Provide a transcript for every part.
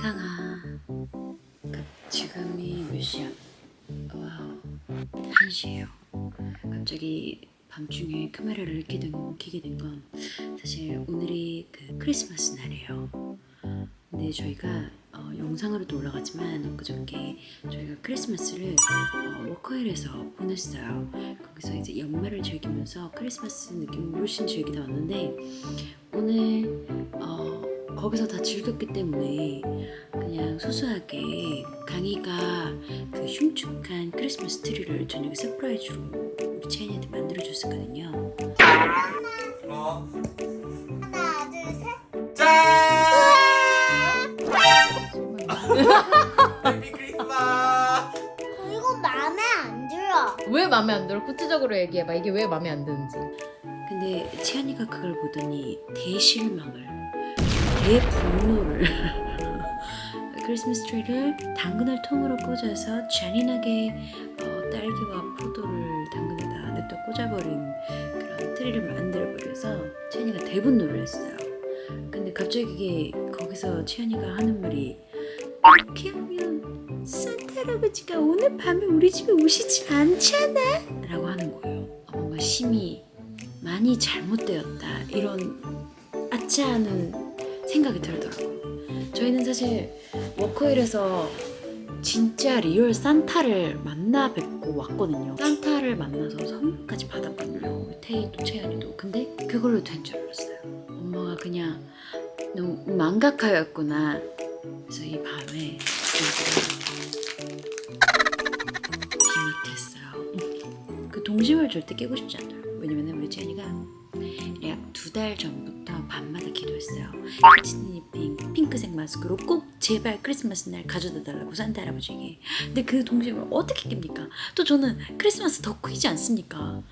강아 그, 지금이 몇 시야? 와우. 1시에요. 갑자기 밤중에 카메라를 켜게 된, 켜게 된 건 사실 오늘이 그 크리스마스 날이에요. 근데 저희가 어, 영상으로도 올라갔지만 그저께 저희가 크리스마스를 어, 워커힐에서 보냈어요. 거기서 이제 연말을 즐기면서 크리스마스 느낌을 훨씬 즐기다 왔는데 오늘 어, 거기서 다 즐겼기 때문에 그냥 소소하게 강희가 그 흉측한 크리스마스 트리를 저녁에 서프라이즈로 우리 채인이한테 만들어줬었거든요. 어. 하나, 둘, 셋. 짠! 해피 크리스마스! 이거 마음에 안 들어. 왜 마음에 안 들어? 구체적으로 얘기해봐. 이게 왜 마음에 안 드는지. 근데 채연이가 그걸 보더니 대실망을, 대분노를 크리스마스 트리를 당근을 통으로 꽂아서 잔인하게 어, 딸기와 포도를 당근에다 냅다 꽂아버린 그런 트리를 만들어버려서 채연이가 대분노를 했어요. 근데 갑자기 거기서 채연이가 하는 말이 이렇게 하면 산타 할아버지가 오늘 밤에 우리 집에 오시지 않잖아? 라고 하는 거예요. 어, 뭔가 심히 많이 잘못되었다 이런 아차하는 생각이 들더라고요. 저희는 사실 워커힐에서 진짜 리얼 산타를 만나 뵙고 왔거든요. 산타를 만나서 선물까지 받았거든요. 태희도 채연이도. 근데 그걸로 된 줄 알았어요. 엄마가 그냥 너무 망각하였구나. 그래서 이 밤에 비못했어요. 그 동심을 절대 깨고 싶지 않아요. 왜냐면 채연이가 약 두 달 전부터 밤마다 기도했어요. 키친니핑 핑크색 마스크로 꼭 제발 크리스마스 날 가져다 달라고 산타 할아버지에게. 근데 그 동심을 어떻게 깹니까? 또 저는 크리스마스 덕후이지 않습니까?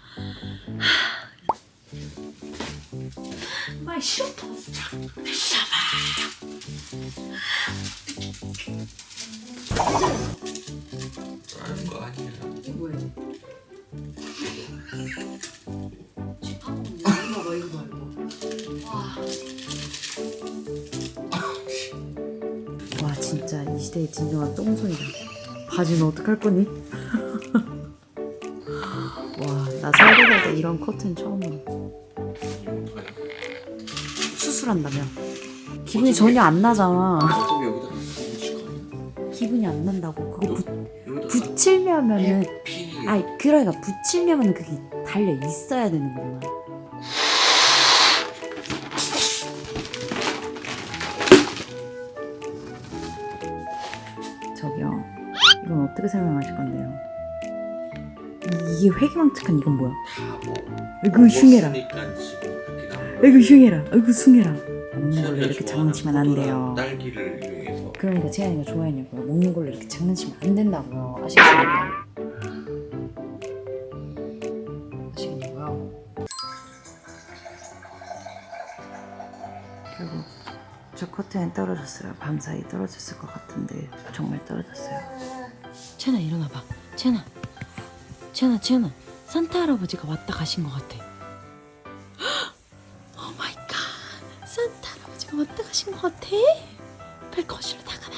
마이 슈터 아는 거 아니야. 이게 뭐예 시대의 진정한 똥손이다. 바지는 어떡할 거니? 와 나 살다 살다 이런 커튼 처음 봐. 수술한다며? 기분이 전혀 안 나잖아. 어차피 여기다. 붙이고 기분이 안 난다고. 그거 붙, 여기다 붙이려면은 핀이 아니 그러니까 붙이려면 그게 달려 있어야 되는 거구 어떻게 설명하실 건데요? 이- 이게 회기망측한 이건 뭐야? 아이고 흉해라. 먹었으니까 지금 그렇게 나온 거야. 아이고 흉해라. 아이고 숭해라. 먹는 걸로 이렇게 장난치면 안 돼요. 딸기를 이용해서 그러니까 채연이가 좋아했냐고요. 먹는 걸로 이렇게 장난치면 안 된다고요. 아시겠습니까? 아시겠냐고요? 결국 저 커튼에 떨어졌어요. 밤사이 떨어졌을 것 같은데 정말 떨어졌어요. 채나 일어나봐. 채나. 채나 채나. 산타 할아버지가 왔다 가신 것 같아. 오 마이 갓. 산타 할아버지가 왔다 가신 것 같아. 빨리 거실로 나가봐.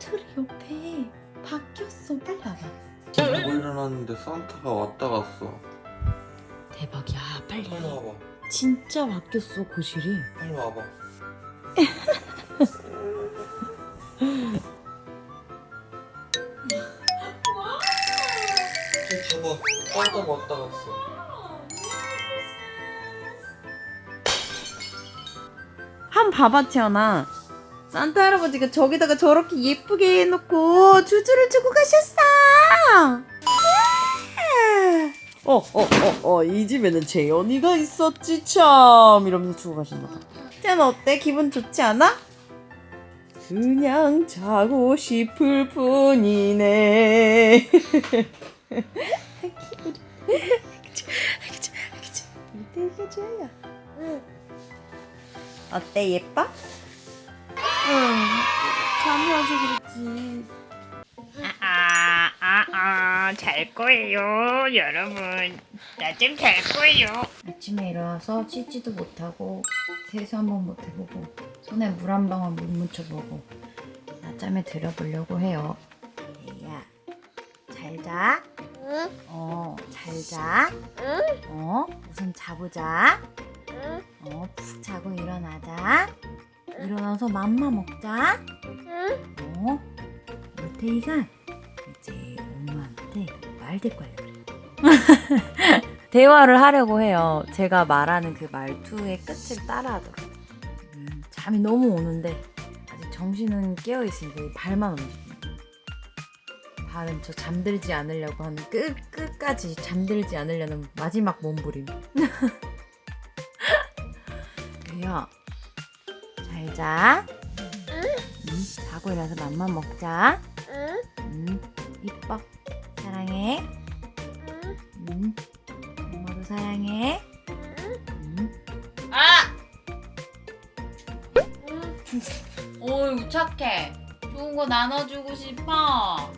틀 옆에 바뀌었어. 빨리 와봐. 자고 일어났는데 산타가 왔다 갔어. 대박이야. 빨리. 빨리 와봐. 진짜 바뀌었어 거실이. 빨리 와봐. 산타가 왔다 갔어. 한 봐봐 태연아 산타 할아버지가 저기다가 저렇게 예쁘게 해놓고 주주를 주고 가셨어. 어 어 어 어 이 집에는 재현이가 있었지 참. 이러면서 주고 가신다 태연아 어때? 기분 좋지 않아? 그냥 자고 싶을 뿐이네 되게 좋아요 어때 예뻐? 응 잠이 와서 그렇지 아, 아, 아, 잘 거예요, 여러분. 나 좀 잘 거예요. 아침에 일어나서 씻지도 못하고 세수 한 번 못 해보고 손에 물 한 방울 못 묻혀보고 낮잠에 들어보려고 해요. 잘 자. 응? 어, 잘 자. 응? 어, 우선 자보자. 응? 어, 푹 자고 일어나자. 일어나서 맘마 먹자. 응? 어, 물태이가 이제 엄마한테 말대꾸 하려고 그래요. 대화를 하려고 해요. 제가 말하는 그 말투의 끝을 따라하더라고요. 음, 잠이 너무 오는데 아직 정신은 깨어 있으니까 이 발만 움직여요. 발은 저 잠들지 않으려고 하는 끝 끝까지 잠들지 않으려는 마지막 몸부림. 야, 잘 자. 음, 자고 일어나서 맘만 먹자. 응? 음, 이뻐. 사랑해. 응? 음, 엄마도 사랑해. 음. 아! 응? 어이구 착해. 좋은 거 나눠주고 싶어.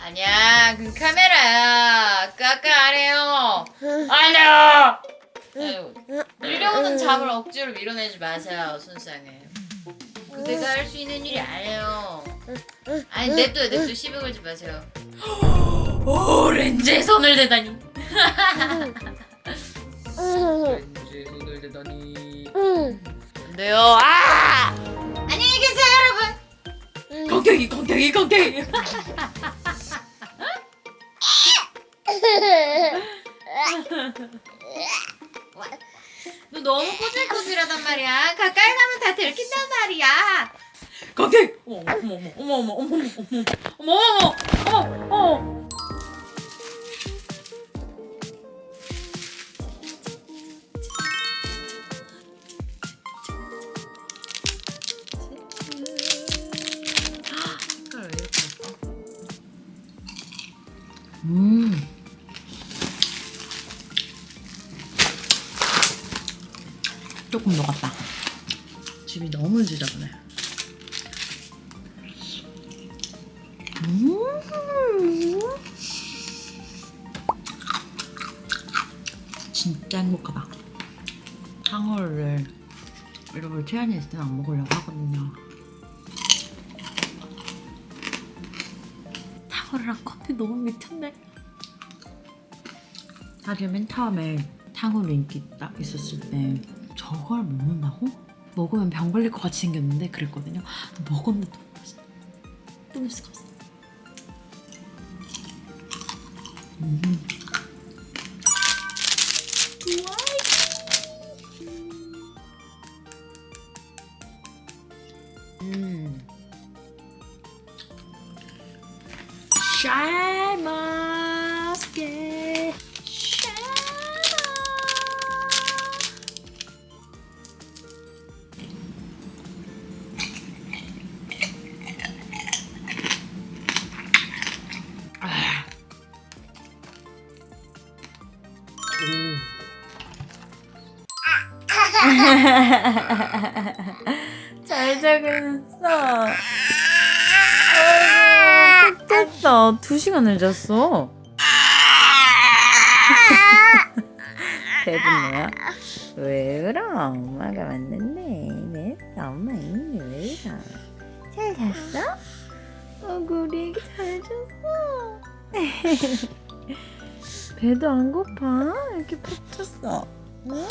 아니야, 그 카메라야. 까까 안 해요. 아니야. 아유, 밀려오는 잠을 억지로 밀어내지 마세요, 손상에. 그대가 할 수 있는 일이 아니에요. 아니 냅둬요, 냅둬 시비 걸지 마세요. 오, 렌즈에 손을 대다니. 응? 렌즈에 손을 대다니. 응? 안 돼요. 아! 안녕히 계세요, 여러분. 공격이, 공격이, 공격이. 너 너무 꼬질꼬질하단 말이야. 가까이 가면 다 들킨단 말이야. 공격! 어머, 어머, 어머, 어머, 어머, 어머, 어머, 어머, 어머, 어머, 어머. 색깔 조금 녹았다. 집이 너무 지저분해. 음. 진짜 행복하다. 탕후루를 여러분 태연이 있을 때는 안 먹으려고 하거든요. 탕후루랑 커피 너무 미쳤네. 사실 맨 처음에 탕후루 인기 딱 있었을 때 저걸 먹는다고? 먹으면 병 걸릴 것 같이 생겼는데 그랬거든요. 먹었는데 너무 맛있어. 끊을 수가 없어. 음. 음. 잘 자겠어. 아이고, 푹 잤어. 두 시간을 잤어. 배분노야? 왜 울어? 엄마가 왔는데. 왜 울어? 엄마 있는데 왜 울어? 잘 잤어? 어구, 우리 애기 잘 잤어. 배도 안 고파? 이렇게 푹 잤어. 응?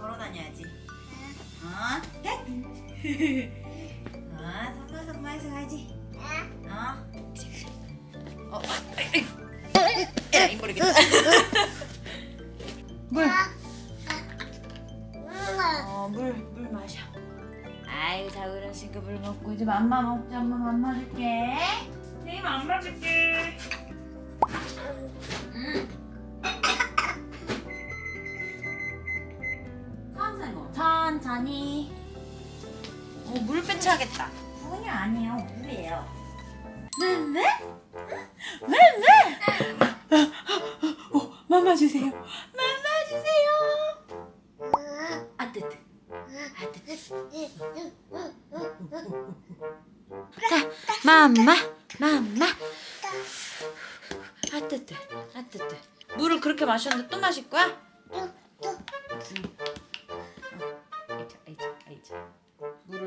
걸어 다녀야지. 어? 아, 성가성마해서 가야지. 어? 어, 야, 이 모르겠다. 물. 어, 물, 물 마셔. 아이고, 자고 일어났으니까 물 먹고 이제 맘마 먹자. 엄마 맘마 줄게. 네, 맘마 줄게. 천천히 천천히. 어, 물 빼차겠다. 그건요 아니에요. 물이에요. 네? 네? 네? 네? 어, 맘마 주세요. 맘마 주세요. 아, 뜨뜻. 아, 뜨뜻. 자, 맘마, 맘마. 아, 뜨뜻. 아, 뜨뜻. 물을 그렇게 마셨는데 또 마실 거야?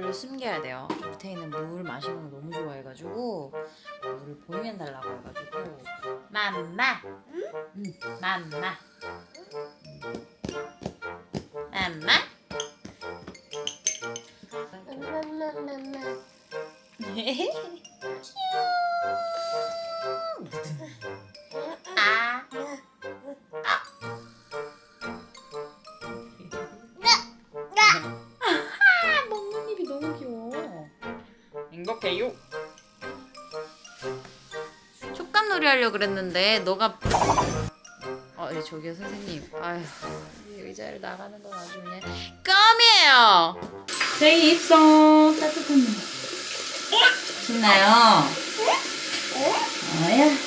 물을 숨겨야 돼요. 루테이는 물 마시는 거 너무 좋아해가지고 물을 보이면 달라고 해가지고 맘마, 응, 맘마, 맘마. 행복해요. 촉감 놀이 하려고 그랬는데 너가 어, 네, 저기요 선생님. 아휴, 이 의자를 나가는 건 아주 그냥 껌이에요. 저희 입성 따뜻한 물. 신나요? 아야,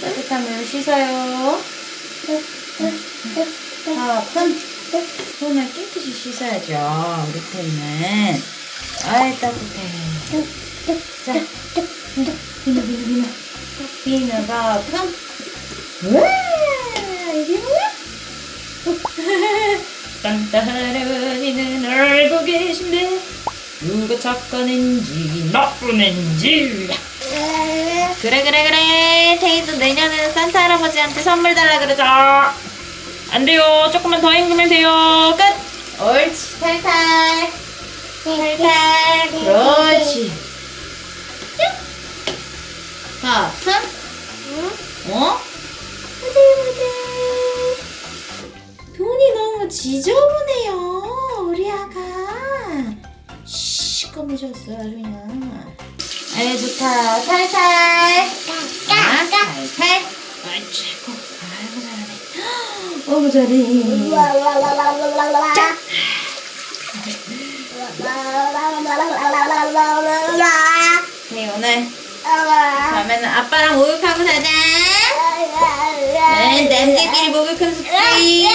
따뜻한 물 씻어요. 밥은 손을 깨끗이 씻어야죠. 우리 테이는. 아이 따뜻해. 자, 비누 비누 비누. 비누가 뭐야? 산타 할아버지는 알고 계신데 누가 착한 앤지 나쁜 엔지. 그래 그래 그래 테이도 내년에는 산타 할아버지한테 선물 달라 그러자 자, 안 돼요. 조금만 더 헹구면 돼요. 끝 옳지 탈탈 탈탈 그렇지. 자, 손 어? 돈이 너무 지저분해요 우리 아가. 씨 검해졌어 아주 그냥 아이 좋다. 탈탈 아, 탈탈 아이고 아이고 잘하네. 어구 잘해 네 오늘 다음에는 아빠랑 목욕하고 자자. 네 남자끼리 목욕하면서 씨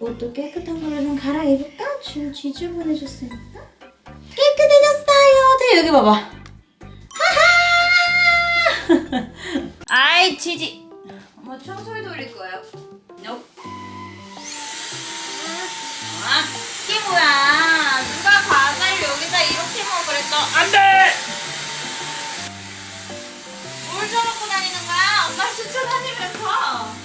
옷도 깨끗한 걸로 좀 갈아입을까? 지금 지저분해졌으니까. 깨끗해졌어요. 자 여기 봐봐. 하하! 아이 지지. 엄마 청소기 돌릴 거예요. Nope. 아 이게 뭐야? 누가 과자를 여기다 이렇게 먹으랬어 안 돼. 뭘 저러고 다니는 거야? 엄마 추천하니면서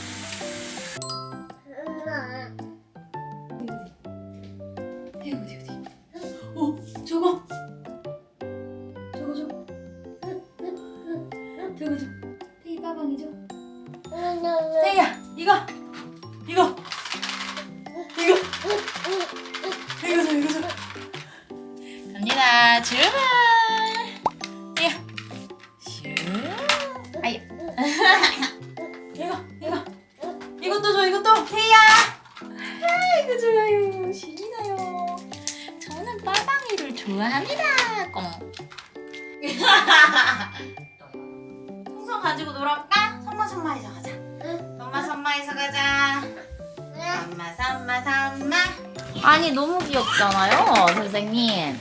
귀엽잖아요 선생님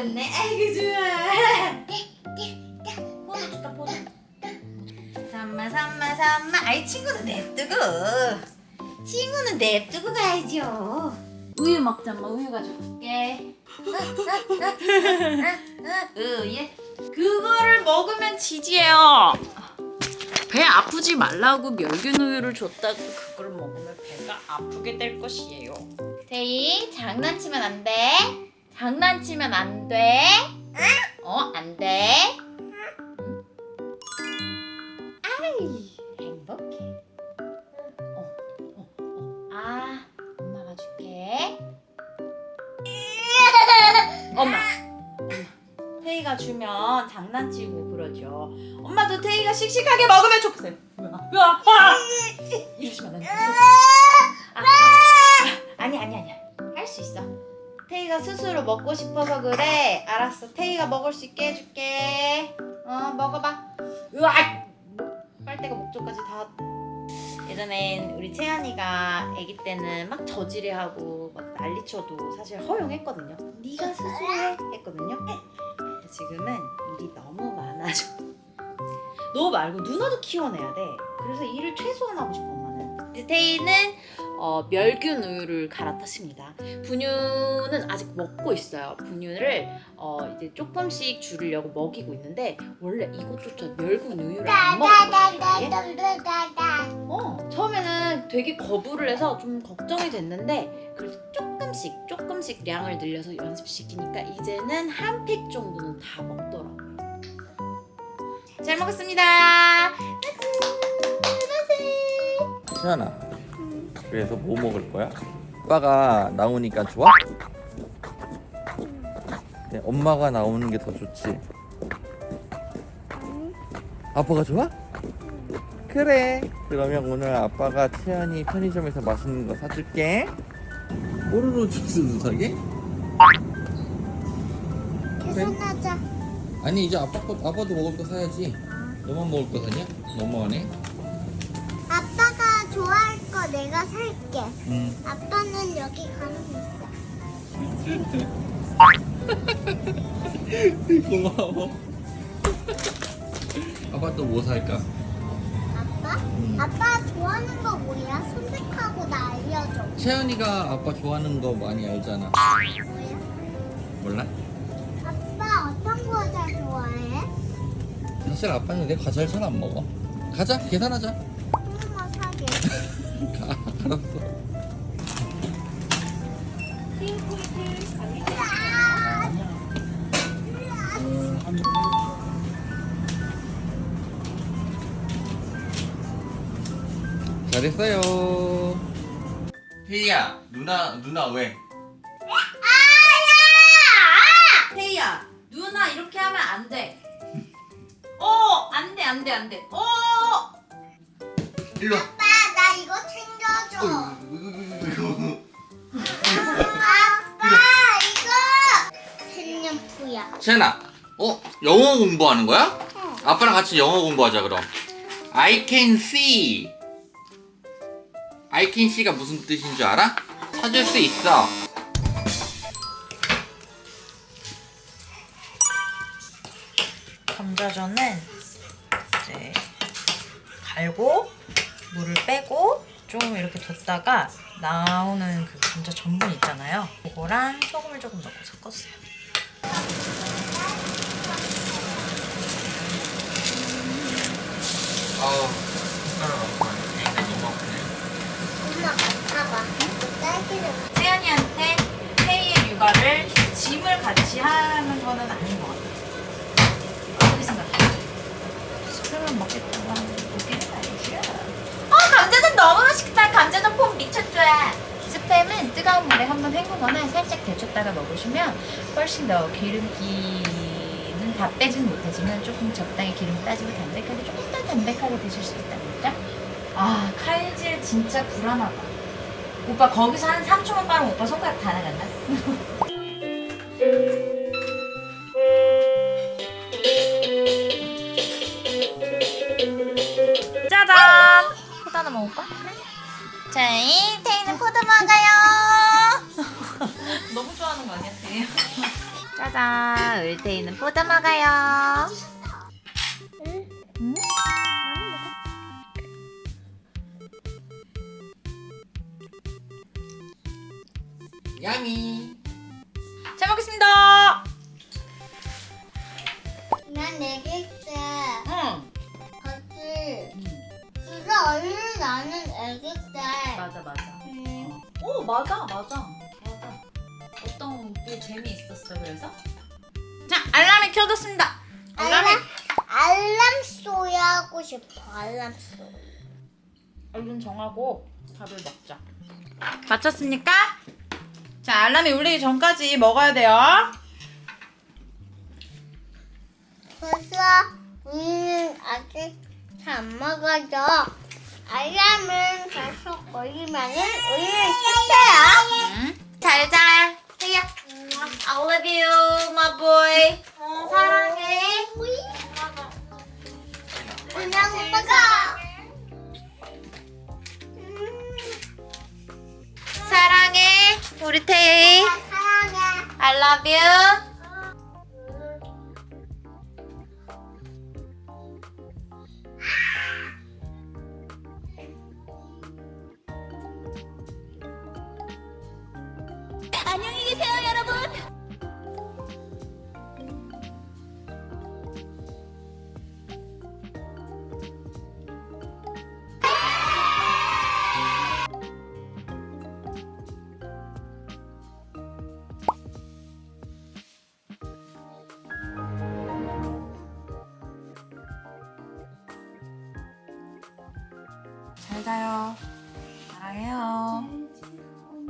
왔네. 아이고 좋아. 포도 줄까 포도. 삼마 삼마 삼마. 아이 친구는 냅두고. 친구는 냅두고 가야죠. 우유 먹자 엄마 우유 가져올게. 우유. 그거를 먹으면 지지해요. 배 아프지 말라고 멸균 우유를 줬다고 그걸 먹으면 배가 아프게 될 것이에요. 태희 장난치면 안 돼. 장난치면 안 돼. 어, 안 돼. 아이, 행복해. 어, 어, 어. 아, 엄마가 줄게. 엄마. 엄마. 태희가 주면 장난치고 그러죠. 엄마도 태희가 씩씩하게 먹으면 좋겠어요. 으아, 으아, 아! 이러시면 안 돼. 아, 아니 아니 아니 할수 있어. 태희가 스스로 먹고 싶어서 그래. 알았어. 태희가 먹을 수 있게 해줄게. 어 먹어봐. 으악! 빨대가 목젖까지 다. 예전엔 우리 채연이가 아기 때는 막 저지레하고 막 난리쳐도 사실 허용했거든요. 네가 스스로 해 했거든요. 지금은 일이 너무 많아져. 너 말고 누나도 키워내야 돼. 그래서 일을 최소한 하고 싶어 엄마는. 이제 태희는 어, 멸균 우유를 갈아탔습니다. 분유는 아직 먹고 있어요. 분유를 어, 이제 조금씩 줄이려고 먹이고 있는데 원래 이것조차 멸균 우유를 안 먹었거든요. 어, 처음에는 되게 거부를 해서 좀 걱정이 됐는데 그래도 조금씩 조금씩 량을 늘려서 연습시키니까 이제는 한 팩 정도는 다 먹더라고요. 잘 먹었습니다. 시연아 그래서 뭐 먹을 거야? 아빠가 나오니까 좋아? 네, 엄마가 나오는 게 더 좋지 아빠가 좋아? 그래 그러면 오늘 아빠가 채연이 편의점에서 맛있는 거 사줄게 뽀로로 주스도 사게? 계산하자. 아니 이제 아빠 거, 아빠도 먹을 거 사야지 너만 먹을 거 사냐? 너무하네 내가 살게. 응 아빠는 여기 가면 있어. 고마워 아빠 또 뭐 살까? 아빠? 음. 아빠 좋아하는 거 뭐야? 선택하고 나 알려줘. 채연이가 아빠 좋아하는 거 많이 알잖아 뭐야? 몰라? 아빠 어떤 과자 좋아해? 사실 아빠는 내 과자를 잘 안 먹어 가자 계산하자 엄마 사게. 잘했어요 혜이야 누나 누나 왜? 태희야, 누나 이렇게 하면 안 돼. 어, 안 돼, 안 돼, 안 돼. 어, 일로 와 채연아 어? 영어 공부하는 거야? 아빠랑 같이 영어 공부하자 그럼 I can see I can see가 무슨 뜻인 줄 알아? 찾을 수 있어 감자전은 이제 갈고 물을 빼고 좀 이렇게 뒀다가 나오는 그 감자 전분 있잖아요. 그거랑 소금을 조금 넣고 섞었어요. 아우 숟가락 아프네 너무 아프네 엄마 봐봐. 딸기를 세연이한테 페이의 육아를 짐을 같이 하는 거는 아닌 것 같아요. 어떻게 생각해요? 스팸을 먹겠다고 하는 웃기는 말이죠. 어, 감자전 너무 맛있다. 감자전 폼 미쳤죠. 스팸은 뜨거운 물에 한번 헹구거나 살짝 데쳤다가 먹으시면 훨씬 더 기름기는 다 빼지는 못하지만 조금 적당히 기름 빠지고 담백하게 조금 더 담백하게 드실 수 거죠. 아 칼질 진짜 불안하다. 오빠 거기서 한 3초만 빠르면 오빠 손가락 다 나간다. 짜잔! 포도 하나 먹을까? 저희 테이는 포도 먹어요. 너무 좋아하는 거 아니야, 태 짜잔, 태이는 포도 먹어요. 야미 잘 먹겠습니다. 난 애기 때 응. 같이 그거 얼른 나는 애기 때 맞아 맞아. 음, 오 맞아 맞아. 재미있었어 그래서? 자 알람이 켜졌습니다 알람 알람 소리 하고 싶어. 알람 소리. 얼른 정하고 밥을 먹자 마쳤습니까? 자 알람이 울리기 전까지 먹어야 돼요 벌써 우리는 아직 잘 안 먹어져. 알람은 계속 걸리면은 우리는 실패야. 응? 잘자 해야 I love you my boy 사랑해. 그냥 오빠가. 음, 사랑해 우리 태희 사랑해. I love you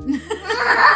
¡Ah!